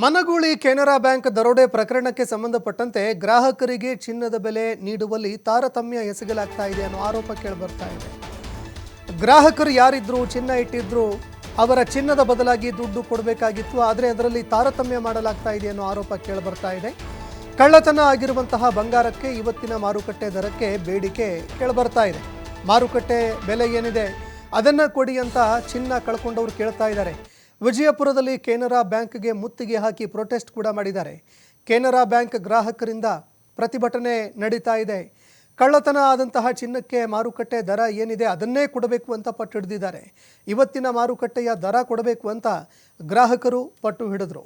Managuli Canara bank ದರೋಡೆ ಪ್ರಕರಣಕ್ಕೆ ಸಂಬಂಧಪಟ್ಟಂತೆ ಗ್ರಾಹಕರಿಗೆ ಚಿನ್ನದ ಬೆಲೆ ನೀಡುವಲ್ಲಿ ತಾರತಮ್ಯ ಎಸಗಲಾಗ್ತಾ ಇದೆ ಅನ್ನೋ ಆರೋಪ ಕೇಳಿಬರ್ತಾ ಇದೆ. ಗ್ರಾಹಕರು ಯಾರಿದ್ರು ಚಿನ್ನ ಇಟ್ಟಿದ್ರು ಅವರ ಚಿನ್ನದ ಬದಲಾಗಿ ದುಡ್ಡು ಕೊಡಬೇಕಾಗಿತ್ತು, ಆದರೆ ಅದರಲ್ಲಿ ತಾರತಮ್ಯ ಮಾಡಲಾಗ್ತಾ ಇದೆ ಅನ್ನೋ ಆರೋಪ ಕೇಳಿಬರ್ತಾ ಇದೆ. ಕಳ್ಳತನ ಆಗಿರುವಂತಹ ಬಂಗಾರಕ್ಕೆ ಇವತ್ತಿನ ಮಾರುಕಟ್ಟೆ ದರಕ್ಕೆ ಬೇಡಿಕೆ ಕೇಳಿಬರ್ತಾ ಇದೆ. ಮಾರುಕಟ್ಟೆ ಬೆಲೆ ಏನಿದೆ ಅದನ್ನು ಕೊಡಿ ಅಂತ ಚಿನ್ನ ಕಳ್ಕೊಂಡವ್ರು ಕೇಳ್ತಾ ಇದ್ದಾರೆ. ವಿಜಯಪುರದಲ್ಲಿ ಕೆನರಾ ಬ್ಯಾಂಕ್ಗೆ ಮುತ್ತಿಗೆ ಹಾಕಿ ಪ್ರೊಟೆಸ್ಟ್ ಕೂಡ ಮಾಡಿದ್ದಾರೆ. ಕೆನರಾ ಬ್ಯಾಂಕ್ ಗ್ರಾಹಕರಿಂದ ಪ್ರತಿಭಟನೆ ನಡೀತಾ ಇದೆ. ಕಳ್ಳತನ ಆದಂತಹ ಚಿನ್ನಕ್ಕೆ ಮಾರುಕಟ್ಟೆ ದರ ಏನಿದೆ ಅದನ್ನೇ ಕೊಡಬೇಕು ಅಂತ ಪಟ್ಟು ಹಿಡಿದಿದ್ದಾರೆ. ಇವತ್ತಿನ ಮಾರುಕಟ್ಟೆಯ ದರ ಕೊಡಬೇಕು ಅಂತ ಗ್ರಾಹಕರು ಪಟ್ಟು ಹಿಡಿದ್ರು.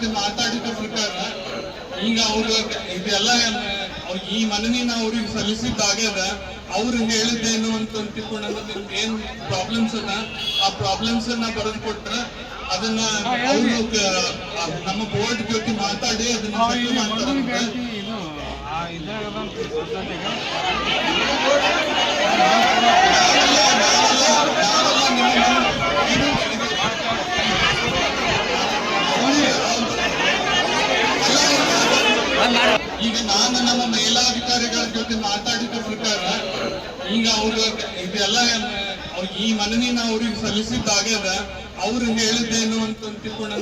ಜೊತೆ ಮಾತಾಡಿದ ಪ್ರಕಾರ ಈಗ ಅವರು ಇದೆಲ್ಲ ಈ ಈ ಮನವಿನ ಅವ್ರಿಗೆ ಸಲ್ಲಿಸಿದ್ದಾಗ್ಯದ, ಅವ್ರು ಹೇಳಿದ್ದೇನು ಅಂತ ತಿಳ್ಕೊಂಡು ಅನ್ನೋದು ಏನ್ ಪ್ರಾಬ್ಲಮ್ಸ್ ಅದ? ಆ ಪ್ರಾಬ್ಲಮ್ಸ್ ಅನ್ನ ಬರೆದು ಕೊಟ್ರ ಅದನ್ನ ಅವರು ನಮ್ಮ ಬೋರ್ಡ್ ಜೊತೆ ಮಾತಾಡಿ ಅದನ್ನ settle ಈಗ ನಾನು ನಮ್ಮ ಮೇಲಾಧಿಕಾರಿಗಳ ಜೊತೆ ಮಾತಾಡಿದ ಪ್ರಕಾರ ಈಗ ಅವರು ಇದೆಲ್ಲ ಈ ಮನವಿನ ಅವ್ರಿಗೆ ಸಲ್ಲಿಸಿದ್ದಾಗ್ಯದ, ಅವ್ರು ಹೇಳಿದ್ದೇನು ಅಂತ ತಿಳ್ಕೊಂಡ